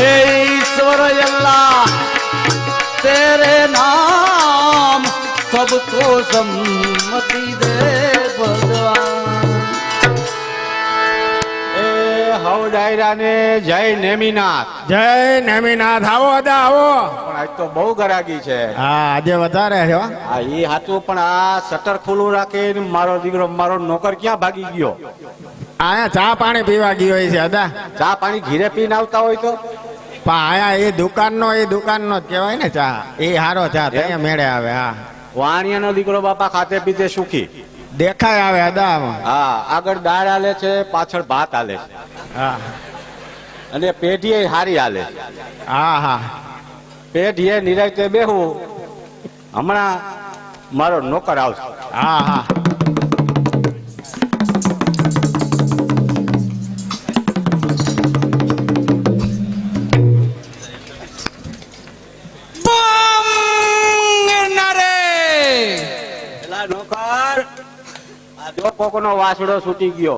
हे ईश्वर अल्लाह तेरे नाम सबको सम्मति दे भगवान એ હવ ડાયરા ને જય નેમિનાથ જય નેમિનાથ આવો અદા આવો પણ આજ તો બહુ ગરાગી છે હા આજે વધારે છે હો. આ ઈ હાચું પણ આ શટર ખુલ્લું રાખીને મારો દીકરો મારો નોકર ક્યાં ભાગી ગયો આયા ચા પાણી પીવા ગયો હોય છે અદા ચા પાણી ઘીરે પીને આવતા હોય તો પણ આયા એ દુકાનનો એ દુકાનનો જ કહેવાય ને ચા. એ હારો ચા તો અહીંયા મેળે આવે હા. વાણિયાનો દીકરો બાપા ખાતે પીતે સુખી. દેખાય આવે અદામાં. હા આગળ દાળ આલે છે પાછળ ભાત આલે છે. હા. અને પેઢીએ હારી આલે હા હા. પેઢીએ નિરાયતે બેહું. હમણાં મારો નોકર આવશે. હા હા. કોકનો વાસડો છૂટી ગયો.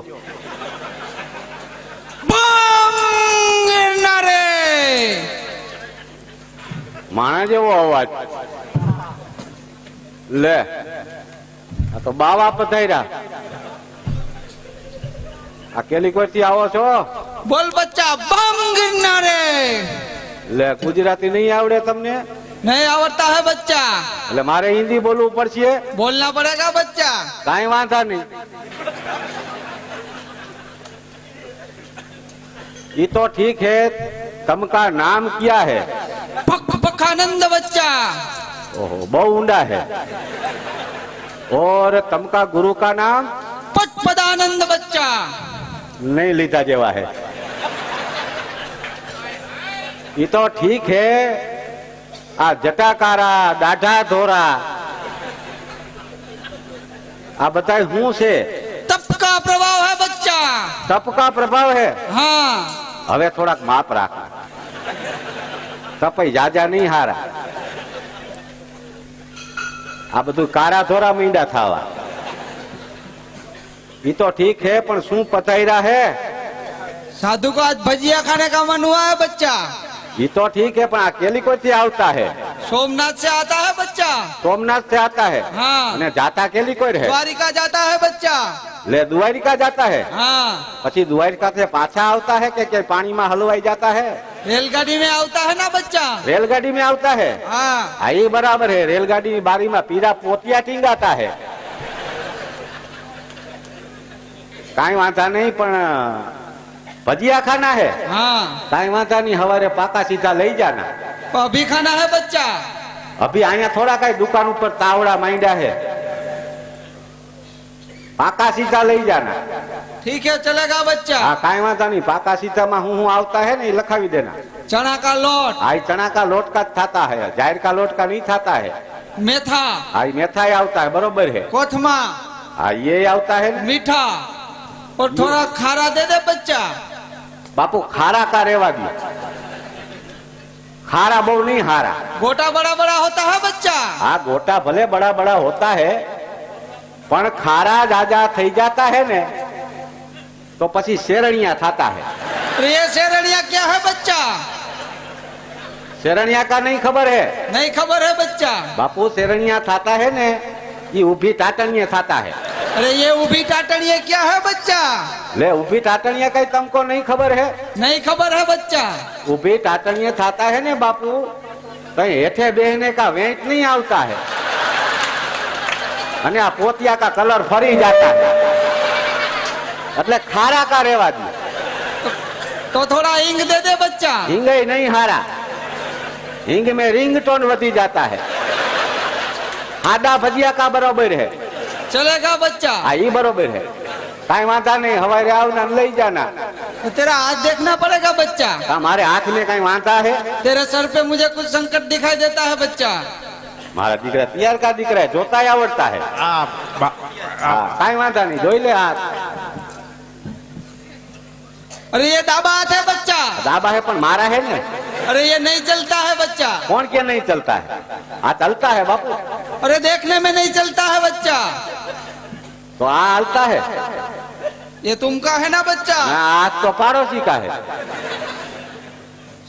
માણા જેવો અવાજ. લે આ તો બાવા પથાયરા આ કેલિકોટથી આવો છો? બોલ બચ્ચા બંગ રે લે ગુજરાતી નહીં આવડે તમને? नहीं आवड़ता है बच्चा એટલે મારે હિન્દી બોલવું પડશે बोलना पड़ेगा बच्चा કાંઈ વાંધા નહીં ये तो ठीक है तमका नाम क्या है पक पखानंद बच्चा ओहो बहु ऊंडा है और तमका गुरु का नाम पट पदानंद बच्चा नहीं लीता जेवा है ये तो ठीक है आ जटाकारा दाढ़ा धोरा आ बताए हूँ से। तप का प्रभाव है बच्चा। तप का प्रभाव है? हाँ। हमें थोड़ा माप राख। तप जाजा नहीं हारा। आ बधु कारा धोरा मीडा था ये तो ठीक है पर शू पतरा है? साधु को आज भजिया खाने का मन हुआ है बच्चा। ઈ તો ઠીક है પણ આ કેલિકોટ થી આવતા है सोमनाथ से आता है बच्चा सोमनाथ से आता है हाँ અને જાતા કેલિકોટ है द्वारिका जाता है बच्चा ले दुआरिका जाता है हाँ પછી દ્વારિકા से પાછા આવતા है કે કે પાણીમાં હલવાઈ जाता है रेलगाड़ी में आता है ना बच्चा રેલગાડી में આવતા है हाँ હા એ બરાબર है રેલગાડી ની બારીમાં પીરા પોતિયા ટીંગાતા है કાંઈ વાંધા નહીં પણ ભજીયા ખાના है हाँ કાંઈ વાંધા નહીં હવારે પાકા સીધા લઈ જાના तो अभी खाना है बच्चा અભી અહીંયા થોડા કઈ દુકાન ઉપર તાવડા માંડ્યા है પાકા સીધા લઈ જાના ठीक है चलेगा बच्चा હા કાંઈ વાંધા નહીં પાકા સીધામાં હું હું આવતા है ને એ લખાવી દેના चना का लोट આ चना का लोट का थाता है जाहिर का लोट का नहीं थाता है मेथा આ मेथा આવતા है बरोबर है कोथमा આ ये આવતા है ને मीठा और थोड़ा खारा दे दे बच्चा બાપુ ખારા કા રેવા ગયો? ખારા બહુ નહીં હારા. ગોટા બડા બડા હોતા હા બચ્ચા? હા ગોટા ભલે બડા બડા હોતા હે પણ ખારા જાજા થઈ જાતા હે ને તો પછી શેરણિયા થતા હે. એ શેરણિયા ક્યાં હે બચ્ચા? શેરણિયા કા નહીં ખબર હે? નહીં ખબર હે બચ્ચા? બાપુ શેરણિયા થતા હે ને એ ઊભી ટાટણિયા થાતા હે. अरे ये उभी टाटनिया क्या है बच्चा ले ऊभी टाटनिया कहीं तुमको नहीं खबर है नहीं खबर है बच्चा ऊभी टाटनिया थाता है ने बापू कहीं हेठे बेहने का वेंच नहीं આવતા है અને આ પોતિયા કા કલર ફરી જાતા है એટલે ખારા કા રેવા દી तो थोड़ा इंग दे दे बच्चा હિંગ નહીં હારા હિંગ में रिंगटोन वधी जाता है આડા ભજીયા કા બરોબર है चलेगा बच्चा આ ઈ બરોબર है કાંઈ વાંધા નહીં હવારે આવના ને લઈ જાના तो तेरा हाथ देखना पड़ेगा बच्चा કા મારે હાથ में કાંઈ વાંધા है तेरे सर पे मुझे कुछ संकट दिखाई देता है बच्चा મારા દીકરા તૈયાર કા દીકરા જોતાય આવડતા है આ બા- હા કાંઈ વાંધા નહીં જોઈ લે હાથ अरे ये दाबा हाथ है बच्चा दाबा है पण मारा है ने अरे ये नहीं चलता है बच्चा। कौन क्या नहीं चलता है? आ चलता है बापू। अरे देखने में नहीं चलता है बच्चा। तो आ हलता है। ये तुमका है ना बच्चा। आज तो पड़ोसी का है।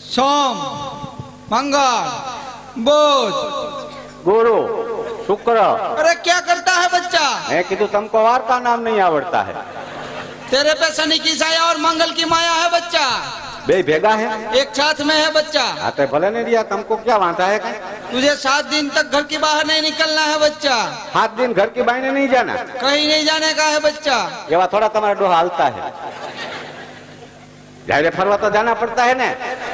सोम मंगल बुध। गुरु शुक्र। अरे क्या करता है बच्चा? मैं कीधु तुमको वार का नाम नहीं आवड़ता है। तेरे पे शनि की साया और मंगल की माया है बच्चा। बे भेगा है एक साथ में है बच्चा हाँ तो भले नहीं दिया तुमको क्या वांधा है तुझे सात दिन तक घर की बाहर नहीं निकलना है बच्चा सात दिन घर की ने नहीं जाना कहीं नहीं जाने का है बच्चा ये बात थोड़ा तुम्हारा डोहा हालता है ज़ाहिर फरवा तो जाना पड़ता है ना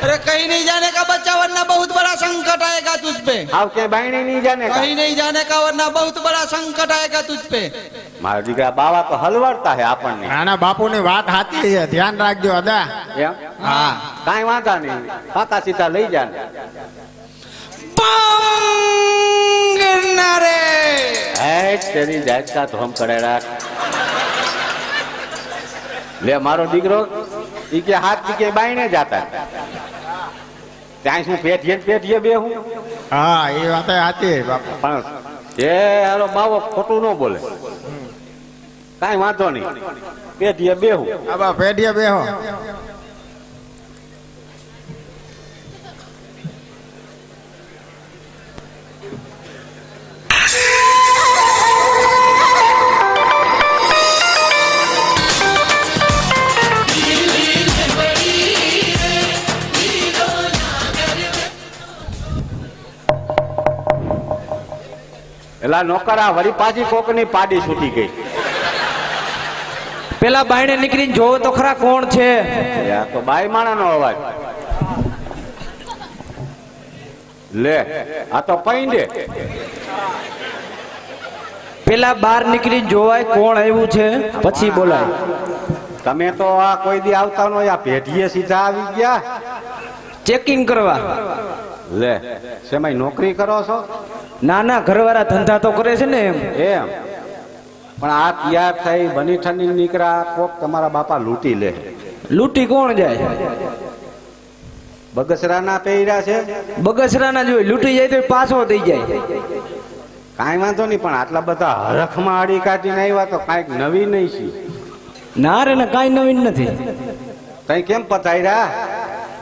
अरे कहीं नहीं जाने का बच्चा वरना बहुत बड़ा संकट आएगा तुझ पे आप क्या नहीं जाने का कहीं नहीं जाने का वरना बहुत बड़ा संकट आएगा तुझ पे મારા દીકરા બાવા તો હલવડતા હે આપણને. રાણા બાપુ ની વાત સાચી છે ધ્યાન રાખજો અદા. હા. કાંઈ વાંધા નહીં. કાકા સીતા લઈ જા રે હે તેરી ધોમ કરે રાખ. લે મારો દીકરો ઈ કે હાથ કે બાઈને જાતા. ત્યાં શું પેટીએ પેટીએ બે હું હા એ વાત સાચી બાપુ. પણ એ હારો માવો ખોટું ન બોલે. કાંઈ વાંધો નહીં. પેઠીએ બેહું. આ બા પેઢીએ બેહો. એલા નોકરા વળી પાછી કોકની પાડી છૂટી ગઈ. પેલા બાયણે નીકળીને જોવો તો ખરા કોણ છે? તો બાય માણાનો અવાજ. લે આ તો પૈંડે. પેલા બહાર નીકળીને જોવાય કોણ આવ્યું છે? પછી બોલાય. તમે તો આ કોઈ દી આવતા નો આ પેઢીએ સીધા આવી ગયા. ચેકિંગ કરવા. લે શેમાં નોકરી કરો છો? ના ના ઘરવાળા ધંધા તો કરે છે ને એમ? એમ. પણ આ તૈયાર થઈ બની ઠંડી નીકળ્યા કોક તમારા બાપા લૂંટી લે. લૂંટી કોણ જાય? બગસરાના પહેર્યા છે. બગસરાના જોઈ લૂંટી જાય તો પાછો થઈ જાય. કાંઈ વાંધો નહીં પણ આટલા બધા હરખમાં આડી કાઢીને આવ્યા તો કાંઈક નવી નહીં છે. ના રે ને કાંઈ નવીન નથી. તઈ કેમ પતાયરા?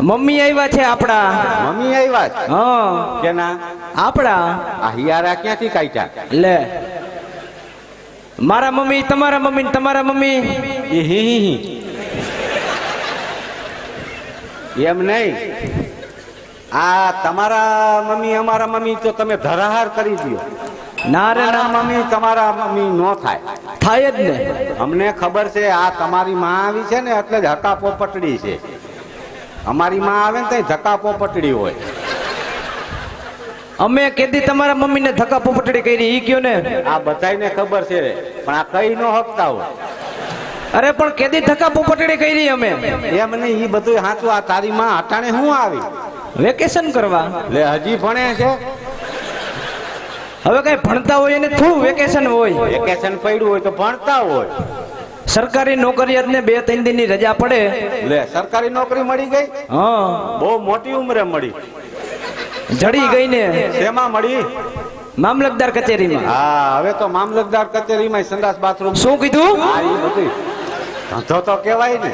મમ્મી આવ્યા છે આપણા. મમ્મી આવ્યા છે? હા. કેના? આપણા. આ હિયારા ક્યાંથી કાઢ્યા? લે. મારા મમ્મી તમારા મમ્મી તમારા મમ્મી. એ હી. એમ નહીં. આ તમારા મમ્મી અમારા મમ્મી તો તમે ધરાહાર કરી દો ના રે મારા ના. મમ્મી તમારા મમ્મી નો થાય. થાય જ ને. અમને ખબર છે આ તમારી માં આવી છે ને એટલે જ હકા પોપટડી છે. અમારી માં આવે ને તો ધક્કા પોપટડી હોય. અમે કેદી તમારા મમ્મીને ધક્કા પોપટડી કરી ઈ કયો ને? આ બધાયને ખબર છે પણ આ કઈ નો હકતા હોય. અરે પણ કેદી ધક્કા પોપટડી કરી અમે. એમ નહીં એ બધું હાચું આ તારી માં અટાણે હું આવી? વેકેશન કરવા. લે હજી ભણે છે? હવે કઈ ભણતા હોય એને થોડું વેકેશન હોય. વેકેશન પડ્યું હોય તો ભણતા હોય. સરકારી નોકરિયાતને બે ત્રણ દિનની રજા પડે. લે સરકારી નોકરી મળી ગઈ? હા. બહુ મોટી ઉંમરે મળી. જડી ગઈ ને શેમાં મળી? મામલતદાર કચેરીમાં. હા હવે તો મામલતદાર કચેરીમાં સંડાસ બાથરૂમ. શું કીધું? હા એ બધું ધંધો તો કહેવાય ને.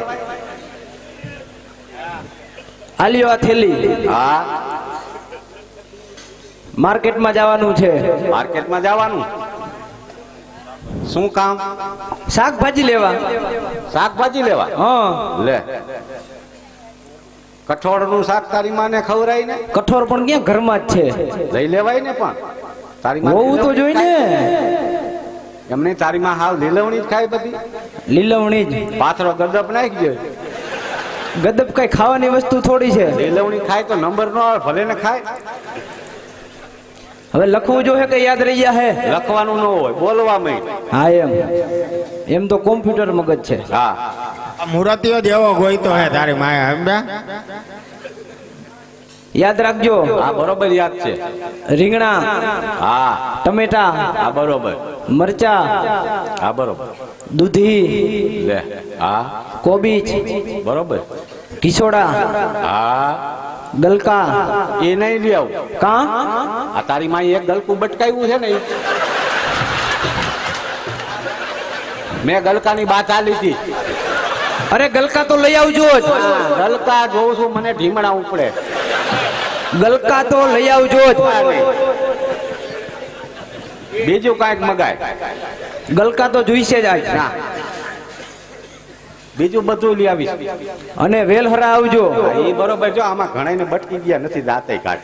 આલિયો આ થેલી. હા. માર્કેટમાં જવાનું છે. માર્કેટમાં જવાનું. શું કામ? શાકભાજી લેવા. શાકભાજી લેવા? હા. લે. કઠોળનું શાક તારી માને ખવરાય ને? કઠોર પણ ક્યાં ઘરમાં જ છે? લઈ લેવાય ને પણ. તારી માં હોવું તો જોઈ ને. એમને તારી માં હાવ લીલવણી જ ખાય બધી. લીલવણી જ. પાથરો ગદપ નાખી ગયો ગદબ કઈ ખાવાની વસ્તુ થોડી છે. લીલવણી ખાય તો નંબર નો આવે ભલે ને ખાય. હવે લખવું જોઈએ કે યાદ રહી હે? લખવાનું ન હોય બોલવામાં હા એમ. એમ તો કોમ્પ્યુટર મગજ છે. હા. મૂર્તિઓ જેવો ગોઈતો હે તારી માયા સમજ્યા? યાદ રાખજો હા બરોબર યાદ છે. રીંગણા હા. ટમેટા હા બરોબર. મરચા હા બરોબર. દૂધી લે હા. કોબીજ બરોબર. કિસોડા હા. ગલકા. એ નહીં લઈ આવું. કા? આ તારી માય એક ગલકું બટકાવ્યું છે ને મેં ગલકાની બાત આ લીધી અરે ગલકા તો લઈ આવજો જ. ગલકા જોઉં છું મને ઢીમણા ઉપડે. ગલકા તો લઈ આવજો જ. બીજું કાંઈક મગાય. ગલકા તો જોઈશે જ આજ. બીજું બધું લઈ આવીશ. અને વેલહરા આવજો. એ બરોબર જો આમાં ઘણા ને બટકી ગયા નથી દાંતે કાઢ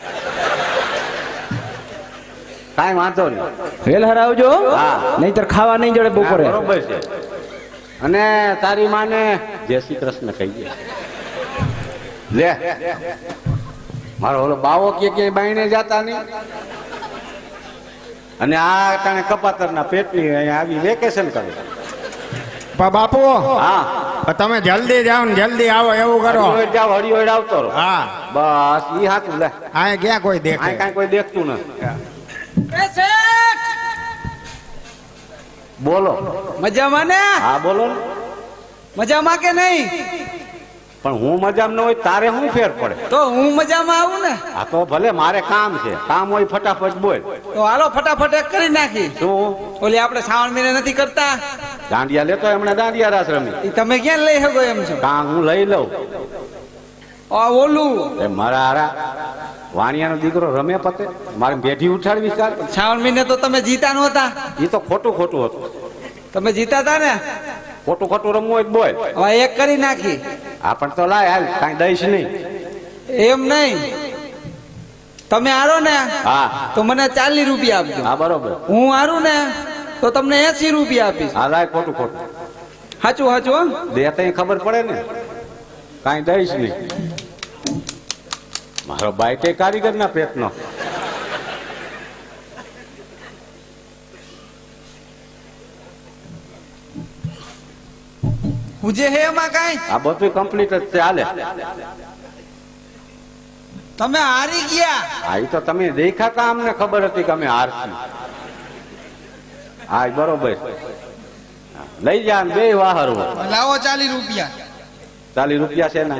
કાંઈ વાંધો નહીં. વેલહરા આવજો. હા. નહીતર ખાવા નહીં જડે બપોરે. બરોબર છે. અને તારી માને જય શ્રી કૃષ્ણ કહીએ. લે. મારો ઓલો બાવો કે ક્યાંય બાઈને જતા નહીં? અને આ અટાણે કપાતરના પેટની અહીંયા આવી વેકેશન કરે. પણ બાપુ હા. તમે જલ્દી જાઓ ને જલ્દી આવો એવું કરો. જાવ હરિયોડ આવતો રહો. હા. બસ ઈ હાથું લે. આ ક્યાં કોઈ દેખાય દેખે? કાંઈ કોઈ દેખતું નથી. બોલો. મજામાં ને? હા બોલો ને. મજામાં કે નહીં? પણ હું મજામાં ન હોય તારે શું ફેર પડે? તો હું મજામાં આવું ને? આ તો ભલે મારે કામ છે. કામ હોય ફટાફટ બોલ. તો હાલો ફટાફટ એક કરી નાખી. શું? ઓલી આપણે શ્રાવણ મહિને નથી કરતા? દાંડિયા લેતો એમણે દાંડિયા રાસ રમી. તમે ક્યાં લઈ શકો એમ છો? કામ હું લઈ લઉં? ઓલું. એ મારા હારા. વાણિયાનો દીકરો રમે પતે. મારે બેઠી ઉઠાડવી ચાલ શ્રાવણ મહિને તો તમે જીતા નહોતા. એ તો ખોટું ખોટું હતું. તમે જીતા હતા ને? ખોટું ખોટું રમવું હોય બોય હવે એક કરી નાખી. આ પણ તો લાય હાલ કાંઈ દઈશ નહીં. એમ નહીં. તમે હારો ને? હા. તો મને ચાલીસ રૂપિયા આપજો. હા બરોબર. હું હારું ને તો તમને એસી રૂપિયા આપીશ. હા લાય ખોટું ખોટું. સાચું સાચું? દે તઈ ખબર પડે ને. કાંઈ દઈશ નહીં. મારો બાઈક એ કારીગરના પેટનો. પૂજે હે એમાં કઈ? આ બધું કમ્પ્લીટ જ છે હાલે. તમે હારી ગયા. હા તો તમે દેખાતા અમને ખબર હતી કે અમે હારશું. હા બરોબર. લઈ જા બે વાહરો. લાવો ચાલી રૂપિયા. ચાલી રૂપિયા છે ને.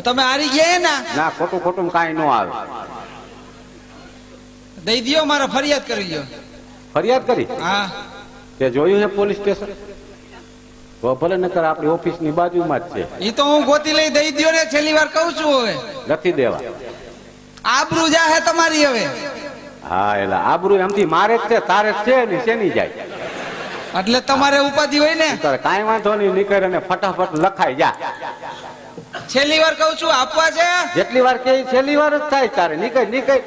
તમે હારી ગયા ને ના ખોટું ખોટું કાંઈ ન આવે. દઈ દ્યો મારે ફરિયાદ કરી દો ફરિયાદ કરી? હા. તે જોયું છે પોલીસ સ્ટેશન? તો ભલે નકર આપણી ઓફિસની બાજુમાં જ છે. એ તો હું ગોતી લઈ દઈ દ્યો ને છેલ્લી વાર કહું છું હવે. નથી દેવા. આબરૂ જા હે તમારી હવે. હા એટલે આબરૂ એમથી મારે જ છે તારે જ છે ને શેની જાય? એટલે તમારે ઉપાધિ હોય ને? તારે કાંઈ વાંધો નહીં નીકળે અને ફટાફટ લખાઈ જા. છેલ્લી વાર કહું છું આપવા છે? જેટલી વાર કે છેલ્લી વાર જ થાય તારે. નીકળ નીકળ.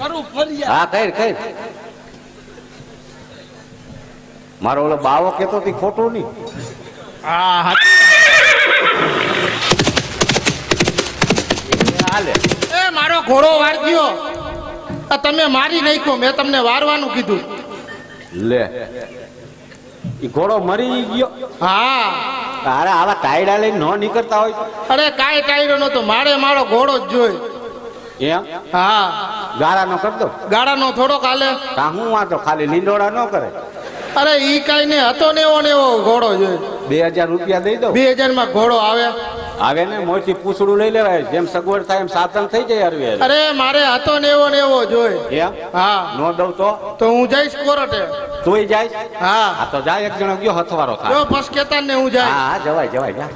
કરું ફરિયાદ હા કઈ કઈ મારો ઓલો બાવો કેતો તી ખોટું નહીં. હા હાલે. એ મારો ઘોડો વારગ્યો આ તમે મારી નાખ્યો મેં તમને વારવાનું કીધું. લે. ઈ ઘોડો મરી ગયો. હા. અરે આવા ટાયડા લઈને ન નીકળતા હોય? અરે કાંઈ ટાયડો નતો મારે મારો ઘોડો જ જોઈ. એમ? હા. ગાળા નો કર દો. ગાડાનો થોડો કાલે. હા હું વાંધો ખાલી લીંડોડા ન કરે. અરે ઈ કાંઈ ને હતો ને એવો ને એવો ઘોડો જોઈ. બે હજાર રૂપિયા દઈ દો બે હજારમાં ઘોડો આવે. આવે ને મોટી પૂછડું લઈ લેવાય. જેમ સગવડ થાય એમ સાધન થઈ જાય અરવે. અરે મારે હતો ને એવો ને એવો જોઈ. હા? નો દઉં તો? તો હું જઈશ કોરટે. તું જાય? હા. આ તો જાય એક જણો ગયો હથવારો થાય. જો પસકેતાન ને હું જાય. હા હા જવાય જવાય જા.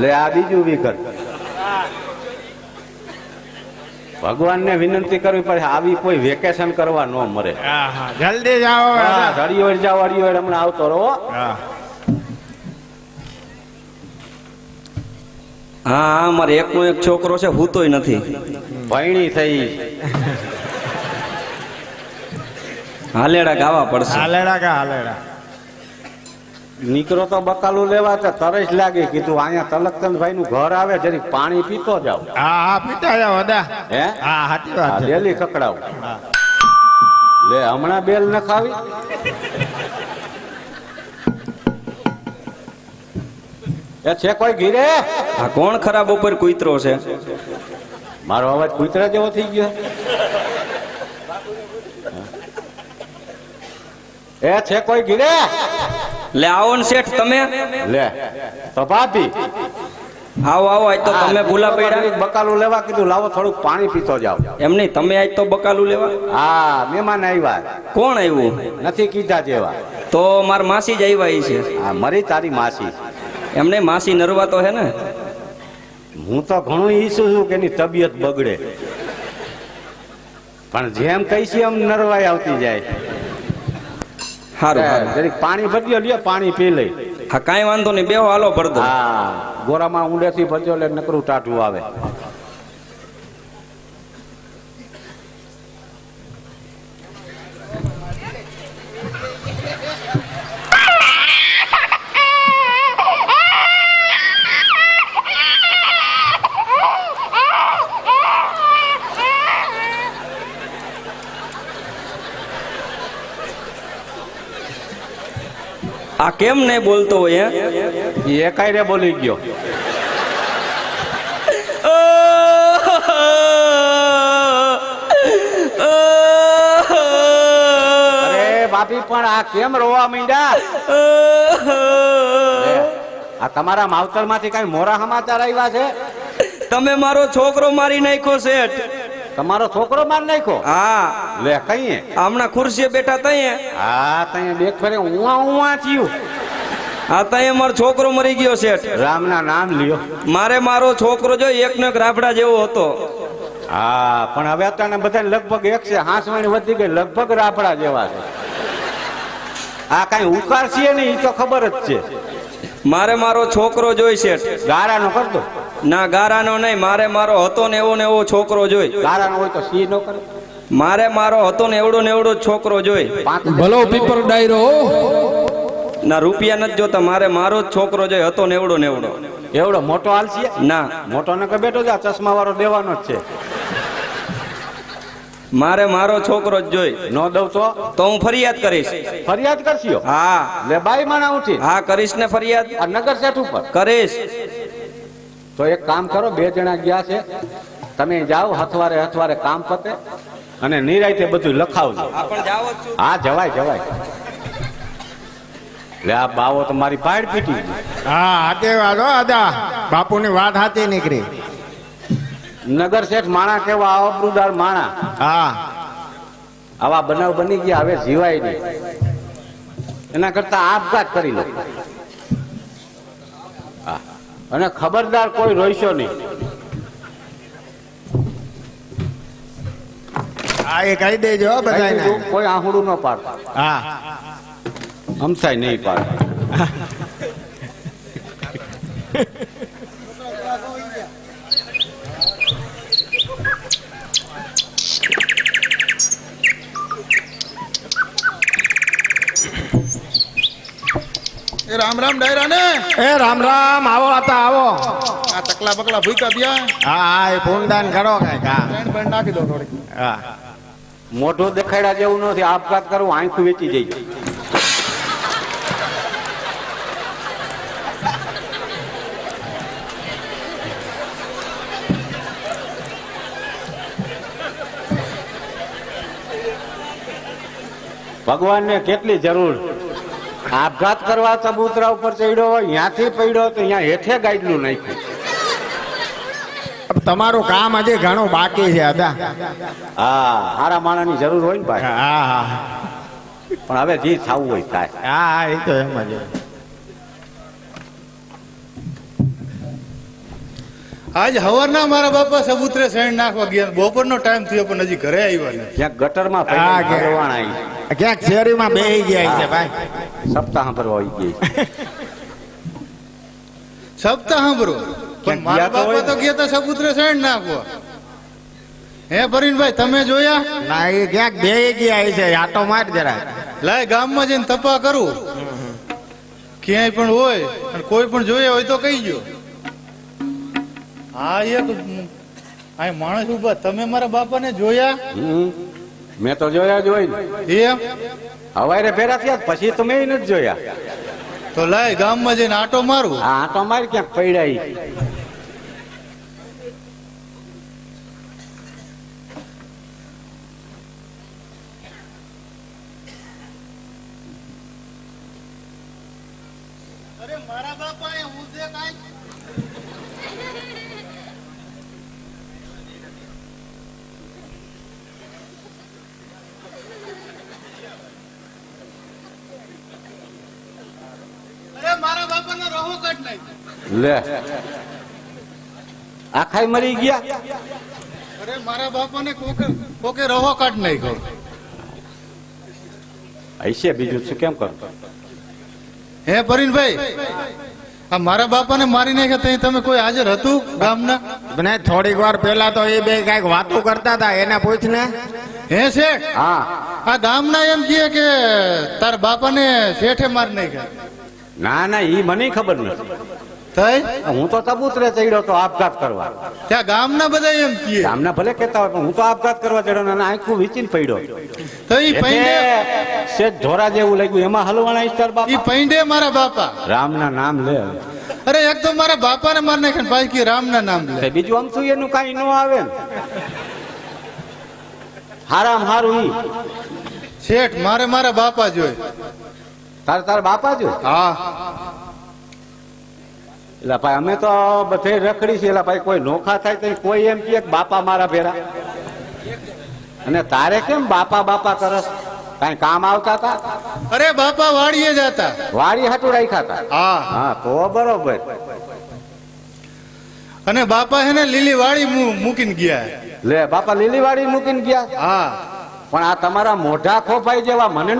લે આ બીજું વિગત ભગવાનને વિનંતી કરવી પડે આવી કોઈ વેકેશન કરવા ન મરે. જલ્દી જાઓ હવે. હા રડિયોડ જાવ અડિયોડ હમણાં આવતો રહો. હા મારે એકનો એક છોકરો છે હું તોય નથી. ભયણી થઈ. હાલેડા ગાવા પડશે. હાલેડા કે હાલેડા? નીકળો તો બકાલું લેવા તો તરસ લાગી. કીધું અહીંયા તલકચંદભાઈ નું ઘર આવે જરીક પાણી પીતો જાવ. હા હા પીતા જાવ અદા. હે? હા સાચી વાત છે. ડેલી કકડાવ લે હમણાં બેલ ન ખાવી એ છે કોઈ ઘીરે આ કોણ ખરાબ ઉપર કુતરો છે? મારો અવાજ કુતરા જેવો થઈ ગયો. એ છે કોઈ ઘીરે લે આવો ને શેઠ તમે. લે તો ભાભી. આવો આવો આજ તો તમે ભૂલા પડ્યા. બકાલું લેવા કીધું લાવો થોડુંક પાણી પીતો જાવ એમ નહીં તમે આજ તો બકાલું લેવા. હા મહેમાન આવ્યા. કોણ આવ્યું? નથી કીધા જેવા. તો માર માસી જ આવ્યા છે હા મરી તારી માસી. એમને માસી નરવા તો હે ને? હું તો ઘણું ઈચ્છું છું કે એની તબિયત બગડે. પણ જેમ કહીશ એમ નરવાઈ આવતી જાય. સારું જરીક પાણી ભર્યો લ્યો પાણી પી લઈ. હા કાંઈ વાંધો નહીં બેહો હાલો ભરદો. હા ગોરામાં ઊંડેથી ભજ્યો એટલે નકરું ટાઢું આવે. આ કેમ નહીં બોલતો હોય એ એકાઈ રે બોલી ગયો. અરે બાપી પણ આ કેમ રોવા માંડ્યા? આ તમારા માવતરમાંથી કઈ મોરા સમાચાર આવ્યા છે? તમે મારો છોકરો મારી નાખ્યો શેઠ તમારો છોકરો માર નાખ્યો? હા. લે કઈ હમણાં ખુરશીએ બેઠા તઈએ. હા તઈ બે ફરે ઉવા ઉવા થયું. હા તઈએ મારો છોકરો મરી ગયો શેઠ. રામના નામ લ્યો. મારે મારો છોકરો જો એકનો એક રાફડા જેવો હતો. હા પણ હવે અત્યારે બધા લગભગ એક છે. હાંસવાણી વધી ગઈ. લગભગ રાફડા જેવા છે. આ કઈ ઉકાર છે ને એ તો ખબર જ છે. મારે મારો છોકરો જોઈ શેઠ. ગારાનો કરતો ના ગારાનો નહીં મારે મારો હતો ને એવો ને એવો છોકરો જોઈ. ગારાનો હોય તો સી નો કરે. મારે મારો હતો ને એવડો ને એવડો જ છોકરો જોઈ. ભલો પીપર ડાયરો ના રૂપિયા નથી જોતા મારે મારો જ છોકરો જોઈ હતો ને એવડો ને એવડો. એવડો મોટો હાલ છે? ના. મોટો ને કે બેઠો જા ચશ્મા વાળો દેવાનો જ છે. મારે મારો છોકરો જ જોઈ. નો દઉં તો? તો હું ફરિયાદ કરીશ. ફરિયાદ કરશો? હા. લે બાઈ માણા ઉઠી હા કરીશ ને ફરિયાદ. નગર સેઠ ઉપર. કરીશ. તો એક કામ કરો બે જણા ગયા છે. તમે જાઓ હથવારે હથવારે કામ પતે અને નિરાયતે બધું લખાવજો. હા જવાય જવાય. લે આ બાવો તો મારી પાડ પીટી હા હાથે વાળો આદા બાપુની વાત સાચી નીકળી. નગર શેઠ માણા કેવા અબરૂદાર માણા. હા. આવા બનાવ બની ગયા હવે જીવાય નહીં. એના કરતા આપઘાત કરી લો. અને ખબરદાર કોઈ રોઈશો નહીં. આ એ કહી દેજો બધાને કોઈ આહુડું ન પાડતા. હા. હમસાય નહીં પાડતા. એ રામ રામ ડાયરા ને. એ રામ રામ આવો આતા આવો. આ તકલા બકલા ભૂકા બ્યા હા હા એ પૂનદાન કરો કંઈક હા. બેન બેન નાખી દો થોડી હા. મોઢું દેખાડ્યા જેવું નથી આપઘાત કરવું આંખું વેચી જાય ભગવાનને કેટલી જરૂર? આપઘાત કરવા ચબૂતરા ઉપર ચડ્યો હોય ત્યાંથી પડ્યો તો અહીંયા હેઠે ગાઈડલું નાખ્યું. હવે તમારું કામ હજી ઘણું બાકી છે હતા હા હારા માણસની જરૂર હોય ને ભાઈ. હા હા. પણ હવે જે થવું હોય થાય. હા હા એ તો એમ જ. આજ હવારના મારા બાપા સબૂતરે શેણ નાખવા ગયા. બપોરનો ટાઈમ થયો પણ હજી ઘરે આવ્યા ને ત્યાં ગટરમાં હા, ભરવાના આવી. ક્યાંક શેરીમાં બે ગયા છે ભાઈ? સપ્તાહ ભરવા આવી ગઈ સપ્તાહ સાંભળો પણ મારા બાપા હોય તો ગયા તો સપુત્ર શેણ નાખવા હે પરીનભાઈ તમે જોયા? ના એ ક્યાંક બે ગયા છે આટો માર જરા લાય ગામમાં જઈને તપા કરું. ક્યાંય પણ હોય અને કોઈ પણ જોયા હોય તો કહી જો હા એક આ માણસ ઊભા તમે મારા બાપાને જોયા. મેં તો જોયા જ હોય ને. એમ? હવારે ફેરા થયા પછી તો મેં નથી જોયા. તો લાય ગામમાં જઈને આટો મારું આંટો મારી ક્યાંક પડ્યા ઈ. અરે મારા બાપા એ હું જે કાંઈ બાપાનો રહો કાઢ નાખ્યો લે. આખાય મરી ગયા. અરે મારા બાપાને કોકે કોકે રહો કાઢ નાખ્યો. હશે બીજું શું કેમ કરું? હે પરીનભાઈ આ મારા બાપાને મારી નાખ્યા તઈ તમે કોઈ હાજર હતું ગામના? ને થોડીક વાર પેલા તો એ બે કંઈક વાતો કરતા હતા એને પૂછ ને હે શેઠ? હા. આ ગામના એમ કહે કે તાર બાપાને શેઠે મારી નાખ્યા. ના ના એ મને ખબર નથી. થઈ? હું તો કબૂતરે ચડ્યો તો આપઘાત કરવા. ત્યાં ગામના બધા એમ કહે. ગામના ભલે કહેતા હોય પણ હું તો આપઘાત કરવા ચડ્યો ને આખું વીચીને પડ્યો. તો ઈ પૈંડે સે શેઠ ધોરા જેવું લાગ્યું. એમાં હલવાના ઈસ્ટર ઈ એ પૈંડે મારા બાપા. રામના નામ લે. અરે એક તો મારા બાપાને માર નાખ્યા ભાઈ કે રામના નામ લે. બીજું આમ શું એનું કાંઈ ન આવે. હારામ હારું ઈ. શેઠ મારે મારા બાપા જોઈ તારે તારા બાપા જો હા. એટલે ભાઈ અમે તો બધે રખડી છીએ. એટલે ભાઈ કોઈ નોખા થાય તો કોઈ એમ કે બાપા મારા ભેરા. અને તારે કેમ બાપા બાપા કરસ કઈ કામ આવતા હતા? અરે બાપા વાડીએ જતા. વાડી હાટું રાખ્યા હતા? હા. હા તો બરોબર. અને બાપા હે ને લીલી વાડી મૂકીને ગયા. લે બાપા લીલી વાડી મૂકીને ગયા? હા. પણ આ તમારા મોઢા ખોફાઈ જેવા મને